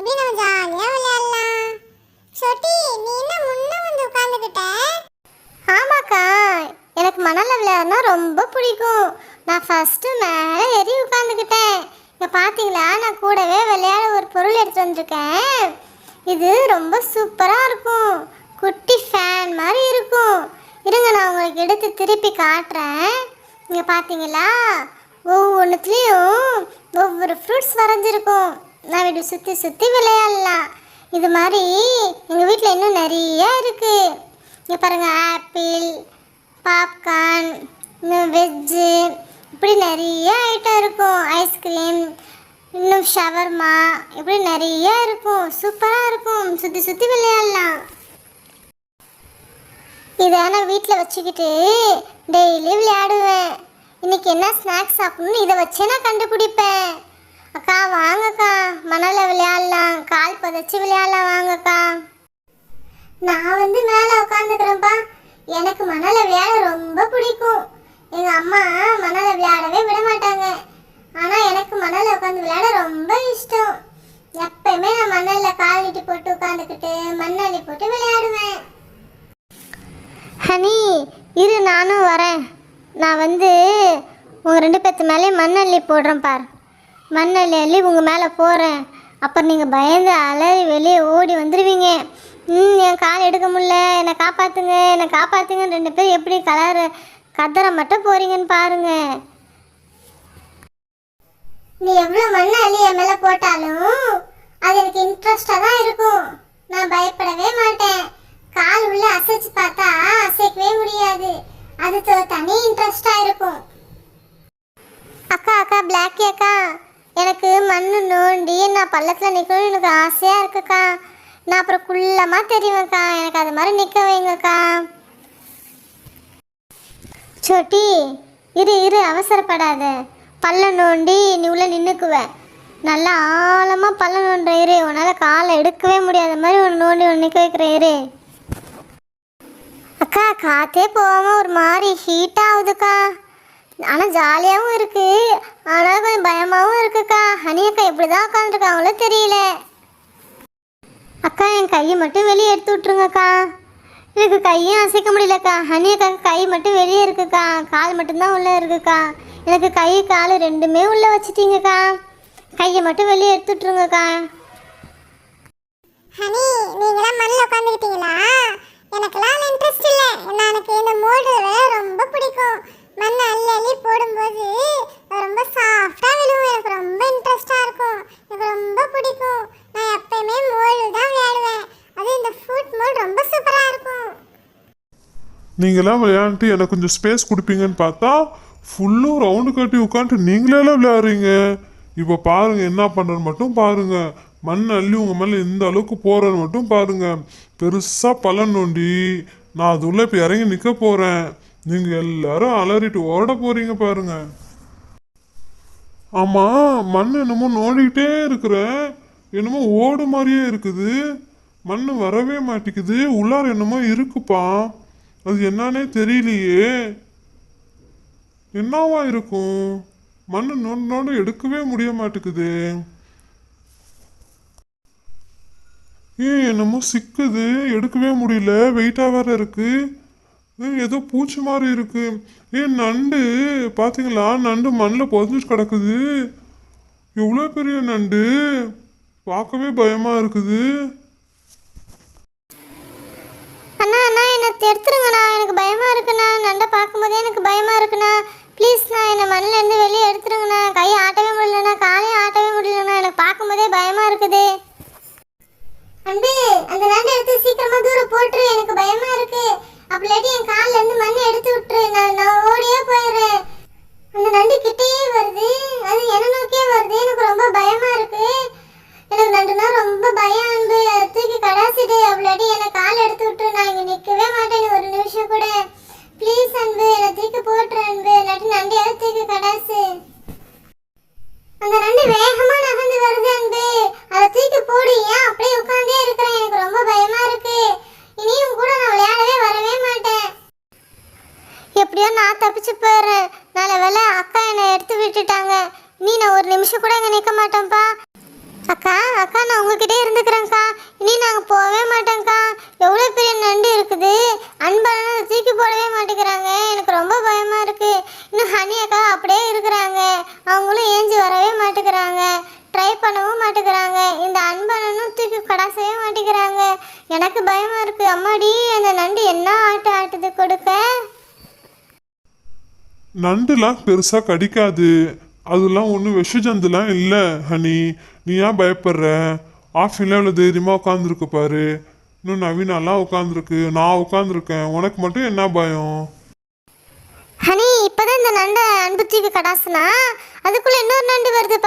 இப்படி நம்ம ஜாலியா விளையாடலாம்? சொட்டி நீ என்ன முன்ன வந்து உட்கார்ந்துகிட்ட? ஆமாக்கா எனக்கு மணலில் விளையாடுனா ரொம்ப பிடிக்கும். நான் ஃபஸ்ட்டு மேலே ஏறி உட்காந்துக்கிட்டேன் இங்கே பாத்தீங்களா நான் கூடவே விளையாட ஒரு பொருள் எடுத்து வந்திருக்கேன். இது ரொம்ப சூப்பராக இருக்கும். குட்டி ஃபேன் மாதிரி இருக்கும். இருங்க நான் உங்களுக்கு எடுத்து திருப்பி காட்டுறேன். இங்கே பார்த்தீங்களா ஒவ்வொன்றுத்துலேயும் ஒவ்வொரு ஃப்ரூட்ஸ் வரைஞ்சிருக்கும். நான் வீடு சுற்றி சுற்றி விளையாடலாம். இது மாதிரி எங்கள் வீட்டில் இன்னும் நிறைய இருக்குது இங்கே பாருங்கள் ஆப்பிள் பாப்கார்ன் இன்னும் வெஜ்ஜு இப்படி நிறைய ஐட்டம் இருக்கும். ஐஸ்கிரீம் இன்னும் ஷவர்மா இப்படி நிறைய இருக்கும். சூப்பராக இருக்கும். சுற்றி சுற்றி விளையாடலாம். இதை நான் வீட்டில் வச்சுக்கிட்டு டெய்லி விளையாடுவேன். இன்றைக்கி என்ன ஸ்நாக்ஸ் சாப்பிடணும்னு இதை வச்சே நான் கண்டுபிடிப்பேன். அக்கா வாங்கக்கா. மணலில் விளையாடலாம். கால் புதைச்சி விளையாடலாம். வாங்கக்கா. நான் வந்து மேலே உட்காந்துக்கிறேன்ப்பா எனக்கு மணல விளையாட ரொம்ப பிடிக்கும். எங்கள் அம்மா மணலில் விளையாடவே விட மாட்டாங்க. ஆனால் எனக்கு மணலில் உட்காந்து விளையாட ரொம்ப இஷ்டம். எப்பயுமே நான் மணலில் கால் போட்டு உட்காந்துக்கிட்டு மண்ணாளி போட்டு விளையாடுவேன். ஹனி இரு நானும் வரேன். நான் வந்து உங்கள் ரெண்டு பேர்த்து மேலே மண்ணள்ளி போடுறேன் பார். மண்ணில் அள்ளி உங்கள் மேலே போகிறேன் அப்புறம் நீங்கள் பயந்து அலறி வெளியே ஓடி வந்துடுவீங்க ம் என் கால் எடுக்க முடில என்னை காப்பாற்றுங்க என்னை காப்பாற்றுங்கன்னு ரெண்டு பேரும் எப்படி கலர் கதற மட்டும் போகிறீங்கன்னு பாருங்க. நீ எவ்வளோ மண்ணை அள்ளி என் மேலே போட்டாலும் அது எனக்கு இன்ட்ரெஸ்டாக தான் இருக்கும். நான் பயப்படவே மாட்டேன். கால் உள்ள அசைச்சு பார்த்தா அசைக்கவே முடியாது. அது தனி இன்ட்ரெஸ்டாக இருக்கும். அக்கா அக்கா பிளாக்கி அக்கா. எனக்கு மண்ணு நோண்டி நான் பள்ளத்தில் நிற்கணும்னு எனக்கு ஆசையாக இருக்குக்கா. நான் அப்புறம் குள்ளமாக தெரியுவேக்கா எனக்கு அது மாதிரி நிற்க வைங்கக்கா. சொட்டி இரு இரு அவசரப்படாத. பள்ளம் நோண்டி நீ உள்ள நின்றுக்குவ நல்லா ஆழமாக பள்ளம் நோண்டுற இரு. உன்னால் காலை எடுக்கவே முடியாத மாதிரி ஒன்று நோண்டி ஒன்று நிற்க வைக்கிற இரு. அக்கா காத்தே போகாமல் ஒரு மாதிரி ஹீட் ஆகுதுக்கா. ஆனால் ஜாலியாகவும் இருக்கு. ஆனால் கொஞ்சம் பயமாகவும் இருக்குக்கா. ஹனி அக்கா எப்படி தான் உட்காந்துருக்காங்களோ தெரியல. அக்கா என் கையை மட்டும் வெளியே எடுத்து விட்ருங்கக்கா எனக்கு கையும் அசைக்க முடியலக்கா. ஹனி அக்கா கை மட்டும் வெளியே இருக்குக்கா. கால் மட்டும்தான் உள்ளே இருக்குக்கா. எனக்கு கை கால் ரெண்டுமே உள்ளே வச்சுட்டீங்கக்கா. கையை மட்டும் வெளியே எடுத்து விட்ருங்கக்கா ஹனி நீங்களாம் மண்ணில் உட்காந்துக்கிட்டீங்களா எனக்கெல்லாம் இன்ட்ரெஸ்ட் இல்லை. எனக்கு இந்த மோடு ரொம்ப பிடிக்கும். மண்ணை அள்ளி அள்ளி போடும்போது ரொம்ப சாஃப்டாக விழுவும். எனக்கு ரொம்ப இன்ட்ரெஸ்டாக இருக்கும். எனக்கு ரொம்ப பிடிக்கும். நான் எப்பயுமே மோடு தான் விளையாடுவேன். அது இந்த ஃபுட் மோல் ரொம்ப சூப்பராக இருக்கும். நீங்களாம் விளையாண்டுட்டு எனக்கு கொஞ்சம் ஸ்பேஸ் கொடுப்பீங்கன்னு பார்த்தா ஃபுல்லும் ரவுண்டு கட்டி உட்காந்துட்டு நீங்களே விளையாடுறீங்க. இப்போ பாருங்கள் என்ன பண்ணுறது மட்டும் பாருங்கள் மண் அள்ளி உங்கள் மேலே எந்த அளவுக்கு போகிறன்னு மட்டும் பாருங்கள் பெருசாக பலன் நோண்டி நான் அது உள்ளே இப்போ இறங்கி நிற்க போகிறேன் நீங்கள் எல்லாரும் அலறிட்டு ஓட போறீங்க பாருங்க. ஆமா மண் என்னமோ நோண்டிக்கிட்டே இருக்கிறேன் என்னமோ ஓடு மாதிரியே இருக்குது. மண் வரவே மாட்டேங்குது உள்ளார என்னமோ இருக்குப்பா. அது என்னன்னே தெரியலையே. என்னவா இருக்கும்? மண் நோண்டு நோண்டு எடுக்கவே முடிய மாட்டேங்குது. ஏன் என்னமோ சிக்குது எடுக்கவே முடியல வெயிட்டாக வேற இருக்கு. ஏதோ பூச்சி மாதிரி இருக்கு. ஏன் நண்டு. பார்த்தீங்களா நண்டு மண்ணில் புதஞ்சிட்டு கிடக்குது. எவ்வளோ பெரிய நண்டு? பார்க்கவே பயமாக இருக்குது. அண்ணா அண்ணா என்னை எடுத்துருங்கண்ணா. எனக்கு பயமாக இருக்குண்ணா. நண்டை பார்க்கும்போதே எனக்கு பயமாக இருக்குண்ணா. ப்ளீஸ்ண்ணா என்னை மண்ணிலேருந்து வெளியே எடுத்துருங்கண்ணா. கையை ஆட்டவே முடியலண்ணா. காலையும் ஆட்டவே முடியலண்ணா. எனக்கு பார்க்கும்போதே பயமாக இருக்குது. அன்பு அந்த நண்டை எடுத்து சீக்கிரமாக தூரம் போட்டுரு. எனக்கு பயமாக இருக்குது அப்படிலாட்டி என் கால்ல இருந்து மண்ணை எடுத்து விட்டுரு நான் நான் ஓடியே போயிடுறேன். அந்த நண்டு கிட்டேயே வருது. அது என்ன நோக்கியே வருது. எனக்கு ரொம்ப பயமா இருக்கு. எனக்கு நண்டுனா ரொம்ப பயம் அன்பு. தூக்கி கடாசிட்டு அப்படிலாட்டி எனக்கு கால் எடுத்து விட்டுரு நான் இங்கே நிற்கவே மாட்டேன் ஒரு நிமிஷம் கூட ப்ளீஸ் அன்பு என்னை தூக்கி போட்டுரு அன்பு இல்லாட்டி நண்டையாவது தூக்கி கடாசு அந்த நண்டு வேகமா நகர்ந்து வருது அன்பு அதை தூக்கி போடு ஏன் அப்படியே உட்கார்ந்தே இருக்கிறேன் எனக்கு ரொம்ப பயமா இருக்கு இனியும் கூட நான் விளையாடவே வரவே மாட்டேன் எப்படியோ நான் தப்பிச்சு போயிடுறேன் நல்ல வேளை அக்கா என்னை எடுத்து விட்டுட்டாங்க. நீ நான் ஒரு நிமிஷம் கூட இங்கே நிற்க மாட்டேன்ப்பா அக்கா அக்கா நான் உங்ககிட்டே இருந்துக்கிறேங்க்கா இனி நாங்கள் போகவே மாட்டோம்க்கா. எவ்வளோ பெரிய நண்டு இருக்குது. அன்பான தூக்கி போடவே மாட்டேங்கிறாங்க. எனக்கு ரொம்ப பயமாக இருக்கு. இன்னும் ஹனி அக்கா அப்படியே இருக்கிறாங்க. அவங்களும் ஏஞ்சி வரவே மாட்டேங்கிறாங்க. ட்ரை பண்ணவும் மாட்டேங்கிறாங்க. இந்த அன்பனனும் தூக்கி கடாசவே மாட்டேங்கிறாங்க. எனக்கு பயமாக இருக்குது அம்மாடி அந்த நண்டு என்ன ஆட்டம் ஆட்டுது கொடுக்க? நண்டுலாம் பெருசாக கடிக்காது. அதெல்லாம் ஒன்றும் விஷ ஜந்துலாம் இல்லை ஹனி. நீ ஏன் பயப்படுற? ஆஃபீஸில் இவ்வளோ தைரியமாக உட்காந்துருக்கு பாரு. இன்னும் நவீனாலாம் உட்காந்துருக்கு நான் உட்காந்துருக்கேன் உனக்கு மட்டும் என்ன பயம்? ஹனி இப்போதான் இந்த நண்டை அன்பு டிவி கடாசுனா? அதுக்குள்ள இன்னொரு நண்டு வருது